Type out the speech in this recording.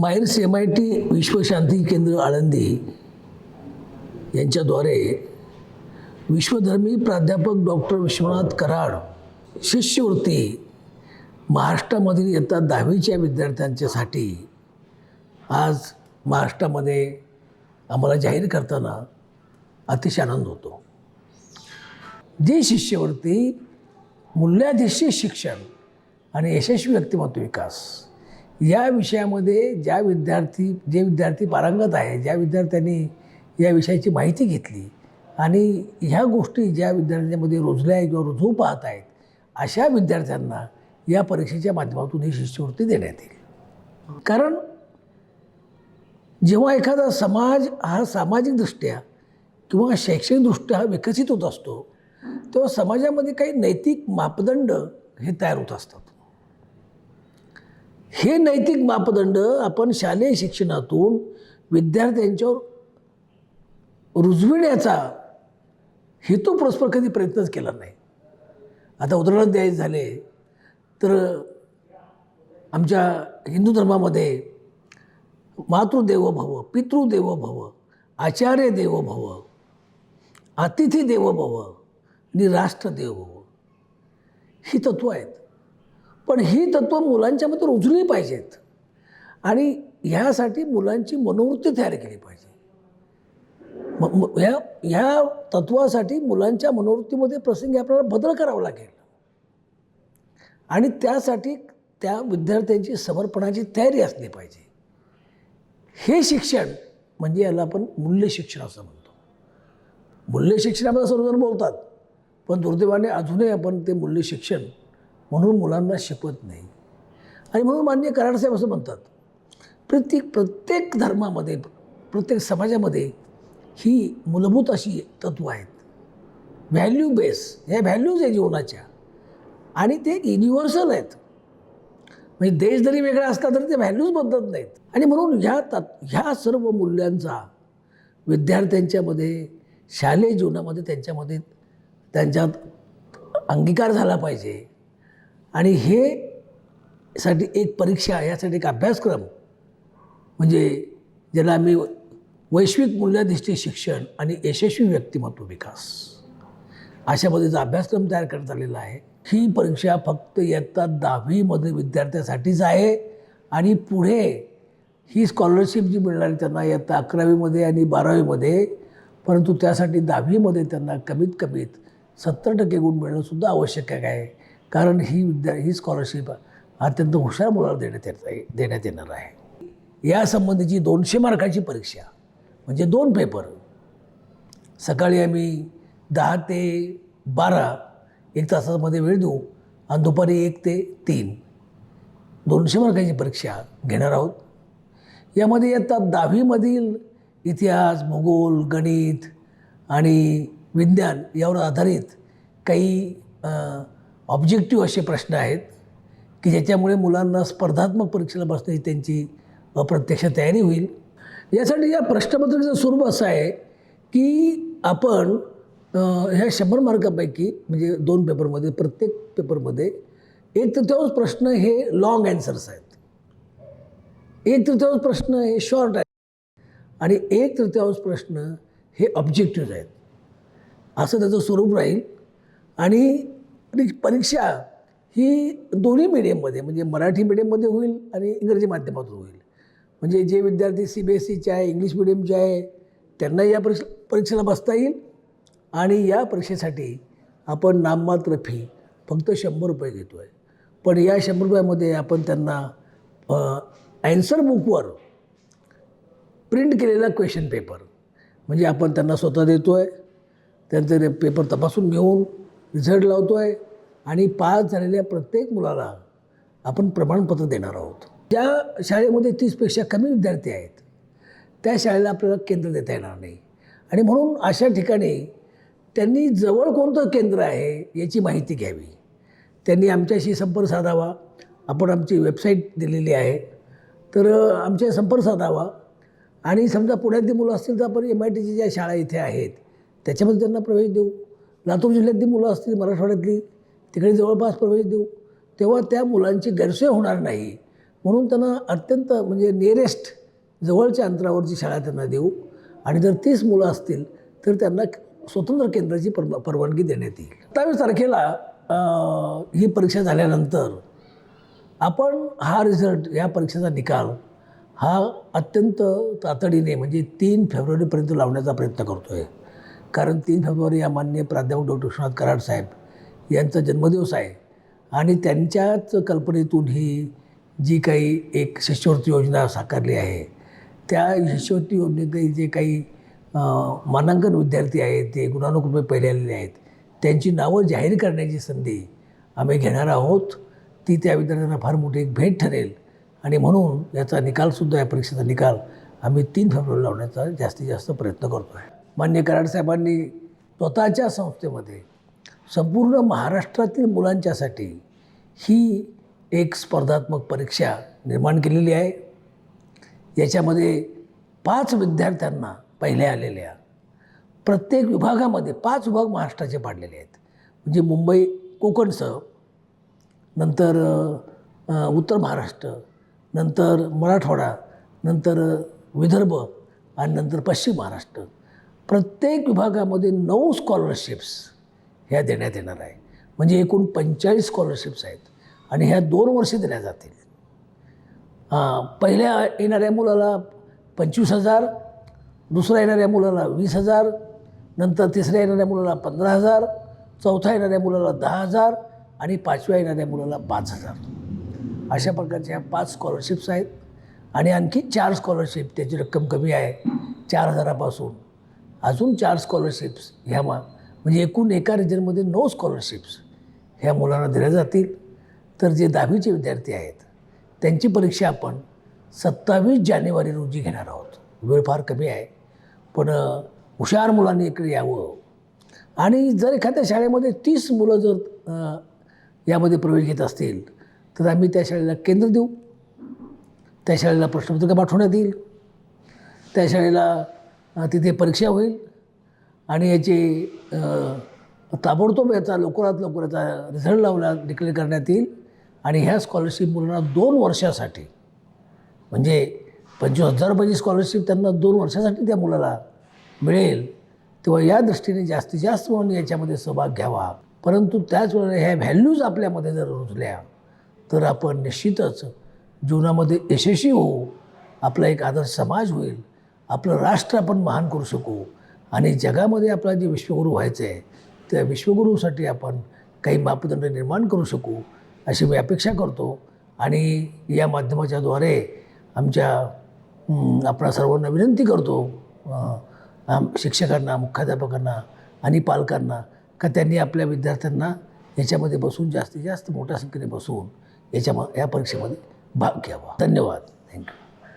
MAEER's M I T Vishwashanti Kendra Alandi यांच्याद्वारे विश्वधर्मी प्राध्यापक doctor Vishwanath Karad शिष्यवृत्ती महाराष्ट्रामधील येतात दहावीच्या विद्यार्थ्यांच्यासाठी आज महाराष्ट्रामध्ये आम्हाला जाहीर करताना अतिशय आनंद होतो. जी शिष्यवृत्ती मूल्याधिष्ठित शिक्षण आणि यशस्वी व्यक्तिमत्व विकास या विषयामध्ये ज्या विद्यार्थी जे विद्यार्थी पारंगत आहे ज्या विद्यार्थ्यांनी या विषयाची माहिती घेतली आणि ह्या गोष्टी ज्या विद्यार्थ्यांमध्ये रुजल्या आहेत किंवा रुजवू पाहत आहेत अशा विद्यार्थ्यांना या परीक्षेच्या माध्यमातून ही शिष्यवृत्ती देण्यात येईल. कारण जेव्हा एखादा समाज हा सामाजिकदृष्ट्या किंवा शैक्षणिकदृष्ट्या हा विकसित होत असतो तेव्हा समाजामध्ये काही नैतिक मापदंड हे तयार होत असतात. हे नैतिक मापदंड आपण शालेय शिक्षणातून विद्यार्थ्यांच्यावर रुजविण्याचा हेतू परस्पर कधी प्रयत्नच केला नाही. आता उदाहरण द्यायचे झाले तर आमच्या हिंदू धर्मामध्ये मातृदेवो भव पितृदेव भव आचार्य देवो भव अतिथी देवो भव आणि राष्ट्रदेव भव ही तत्त्वं आहेत. पण ही तत्त्वं मुलांच्यामध्ये रुजली पाहिजेत. आणि ह्यासाठी मुलांची मनोवृत्ती तयार केली पाहिजे. म- ह्या ह्या तत्वासाठी मुलांच्या मनोवृत्तीमध्ये प्रसंगी आपल्याला बदल करावा लागेल. आणि त्यासाठी त्या विद्यार्थ्यांची समर्पणाची तयारी असली पाहिजे. हे शिक्षण म्हणजे याला आपण मूल्य शिक्षण असं म्हणतो. मूल्य शिक्षणामध्ये सर्वजण बोलतात पण दुर्दैवाने अजूनही आपण ते मूल्य शिक्षण म्हणून मुलांना शिकवत नाही. आणि म्हणून मान्य कराडसाहेब असं म्हणतात प्रत्येक प्रत्येक धर्मामध्ये प्रत्येक समाजामध्ये ही मूलभूत अशी तत्त्व आहेत. व्हॅल्यू बेस ह्या व्हॅल्यूज आहे जीवनाच्या. आणि ते युनिव्हर्सल आहेत. म्हणजे देश जरी वेगळा असला तरी ते व्हॅल्यूज बदलत नाहीत. आणि म्हणून ह्या तत् ह्या सर्व मूल्यांचा विद्यार्थ्यांच्यामध्ये शालेय जीवनामध्ये त्यांच्यामध्ये त्यांच्यात अंगीकार झाला पाहिजे. आणि हे साठी एक परीक्षा यासाठी एक अभ्यासक्रम. म्हणजे ज्याला आम्ही वैश्विक मूल्याधिष्ठित शिक्षण आणि यशस्वी व्यक्तिमत्व विकास अशा पद्धतीचा अभ्यासक्रम तयार करण्यात आलेला आहे. ही परीक्षा फक्त इयत्ता दहावीमध्ये विद्यार्थ्यासाठीच आहे आणि पुढे ही स्कॉलरशिप जी मिळणार आहे त्यांना इयत्ता अकरावीमध्ये आणि बारावीमध्ये परंतु त्यासाठी दहावीमध्ये त्यांना कमीत कमीत सत्तर टक्के गुण मिळणंसुद्धा आवश्यक आहे. कारण ही विद्या ही स्कॉलरशिप अत्यंत हुशार मुलाला देण्यात येत आहे देण्यात येणार आहे. यासंबंधीची दोनशे मार्काची परीक्षा म्हणजे दोन पेपर सकाळी आम्ही दहा ते बारा एक तासामध्ये वेळ देऊ आणि दुपारी एक ते तीन. दोनशे मार्काची परीक्षा घेणार आहोत. यामध्ये येतात दहावीमधील इतिहास भूगोल गणित आणि विज्ञान यावर आधारित काही ऑब्जेक्टिव्ह असे प्रश्न आहेत की ज्याच्यामुळे मुलांना स्पर्धात्मक परीक्षेला बसण्याची त्यांची अप्रत्यक्ष तयारी होईल. यासाठी या प्रश्नपत्रिकेचं स्वरूप असं आहे की आपण ह्या शंभर मार्कापैकी म्हणजे दोन पेपरमध्ये प्रत्येक पेपरमध्ये एक तृतीयांश प्रश्न हे लॉंग ॲन्सर्स आहेत. एक तृतीयांश प्रश्न हे शॉर्ट आहेत. आणि एक तृतीयांश प्रश्न हे ऑब्जेक्टिव्ह आहेत. असं त्याचं स्वरूप राहील. आणि परीक्षा ही दोन्ही मीडियममध्ये म्हणजे मराठी मीडियममध्ये होईल आणि इंग्रजी माध्यमातून होईल. म्हणजे जे विद्यार्थी सी बी एस सीचे आहे इंग्लिश मिडियमचे आहे त्यांना या परीक्षा परीक्षेला बसता येईल आणि या परीक्षेसाठी आपण नाममात्र फी फक्त शंभर रुपये घेतो आहे पण या शंभर रुपयामध्ये आपण त्यांना ॲन्सर बुकवर प्रिंट केलेला क्वेश्चन पेपर म्हणजे आपण त्यांना स्वतः देतो आहे त्यांचे पेपर तपासून घेऊन रिझल्ट लावतो आहे आणि पास झालेल्या प्रत्येक मुलाला आपण प्रमाणपत्र देणार आहोत. ज्या शाळेमध्ये तीसपेक्षा कमी विद्यार्थी आहेत त्या शाळेला आपल्याला केंद्र देता येणार नाही. आणि म्हणून अशा ठिकाणी त्यांनी जवळ कोणतं केंद्र आहे याची माहिती घ्यावी. त्यांनी आमच्याशी संपर्क साधावा. आपण आमची वेबसाईट दिलेली आहे. तर आमच्या संपर्क साधावा. आणि समजा पुण्यातली मुलं असतील तर आपण एम आय टीची ज्या शाळा इथे आहेत त्याच्यामध्ये त्यांना प्रवेश देऊ. लातूर जिल्ह्यातली मुलं असतील मराठवाड्यातली तिकडे जवळपास प्रवेश देऊ तेव्हा त्या मुलांची गैरसोय होणार नाही. म्हणून त्यांना अत्यंत म्हणजे नियरेस्ट जवळच्या अंतरावरची शाळा त्यांना देऊ. आणि जर तीस मुलं असतील तर त्यांना स्वतंत्र केंद्राची पर परवानगी देण्यात येईल. सत्तावीस तारखेला ही परीक्षा झाल्यानंतर आपण हा रिझल्ट या परीक्षेचा निकाल हा अत्यंत तातडीने म्हणजे तीन फेब्रुवारीपर्यंत लावण्याचा प्रयत्न करतो आहे कारण तीन फेब्रुवारी या मान्य प्राध्यापक डॉक्टर विश्वनाथ कराड साहेब यांचा जन्मदिवस आहे. आणि त्यांच्याच कल्पनेतून ही जी काही एक शिष्यवृत्ती योजना साकारली आहे त्या शिष्यवृत्ती योजनेतले जे काही मानांकन विद्यार्थी आहेत ते गुणानुक्रमे पहिले आलेले आहेत त्यांची नावं जाहीर करण्याची संधी आम्ही घेणार आहोत. ती त्या विद्यार्थ्यांना फार मोठी एक भेट ठरेल. आणि म्हणून याचा निकालसुद्धा या परीक्षेचा निकाल आम्ही तीन फेब्रुवारी लावण्याचा जास्तीत जास्त प्रयत्न करतो आहे मान्य कराड साहेबांनी स्वतःच्या संस्थेमध्ये संपूर्ण महाराष्ट्रातील मुलांच्यासाठी ही एक स्पर्धात्मक परीक्षा निर्माण केलेली आहे. याच्यामध्ये पाच विद्यार्थ्यांना पहिल्या आलेल्या प्रत्येक विभागामध्ये पाच विभाग महाराष्ट्राचे पाडलेले आहेत. म्हणजे मुंबई कोकणसह नंतर उत्तर महाराष्ट्र नंतर मराठवाडा नंतर विदर्भ आणि नंतर पश्चिम महाराष्ट्र. प्रत्येक विभागामध्ये नऊ स्कॉलरशिप्स ह्या देण्यात येणार आहे. म्हणजे एकूण पंचेचाळीस स्कॉलरशिप्स आहेत आणि ह्या दोन वर्षे दिल्या जातील. हां पहिल्या येणाऱ्या मुलाला पंचवीस हजार दुसऱ्या येणाऱ्या मुलाला वीस हजार नंतर तिसऱ्या येणाऱ्या मुलाला पंधरा हजार चौथ्या येणाऱ्या मुलाला दहा हजार आणि पाचव्या येणाऱ्या मुलाला पाच हजार. अशा प्रकारच्या ह्या पाच स्कॉलरशिप्स आहेत आणि आणखी चार स्कॉलरशिप त्याची रक्कम कमी आहे चार हजारापासून. अजून चार स्कॉलरशिप्स ह्या मा म्हणजे एकूण एका रिजनमध्ये नऊ स्कॉलरशिप्स ह्या मुलांना दिल्या जातील. तर जे दहावीचे विद्यार्थी आहेत त्यांची परीक्षा आपण सत्तावीस जानेवारी रोजी घेणार आहोत. वेळ फार कमी आहे. पण हुशार मुलांनी इकडे यावं. आणि जर एखाद्या शाळेमध्ये तीस मुलं जर यामध्ये प्रवेश घेत असतील तर आम्ही त्या शाळेला केंद्र देऊ. त्या शाळेला प्रश्नपत्रिका पाठवण्यात येईल. त्या शाळेला तिथे परीक्षा होईल. आणि याची ताबडतोब याचा लवकरात लवकर याचा रिझल्ट लावला डिक्लेअर करण्यात येईल. आणि ह्या स्कॉलरशिप मुलांना दोन वर्षासाठी म्हणजे पंचवीस हजार रुपयाची स्कॉलरशिप त्यांना दोन वर्षासाठी त्या मुलाला मिळेल. तेव्हा या दृष्टीने जास्तीत जास्त म्हणून याच्यामध्ये सहभाग घ्यावा. परंतु त्याच वेळेला ह्या व्हॅल्यूज आपल्यामध्ये जर रुजल्या तर आपण निश्चितच जीवनामध्ये यशस्वी होऊ. आपला एक आदर्श समाज होईल. आपलं राष्ट्र आपण महान करू शकू. आणि जगामध्ये आपला जे विश्वगुरू व्हायचं आहे त्या विश्वगुरूसाठी आपण काही मापदंड निर्माण करू शकू अशी मी अपेक्षा करतो. आणि या माध्यमाच्याद्वारे आमच्या आपणा सर्वांना विनंती करतो आम- शिक्षकांना मुख्याध्यापकांना आणि पालकांना का त्यांनी आपल्या विद्यार्थ्यांना याच्यामध्ये बसून जास्तीत जास्त मोठ्या संख्येने बसून याच्या या परीक्षेमध्ये भाग घ्यावा. धन्यवाद. थँक्यू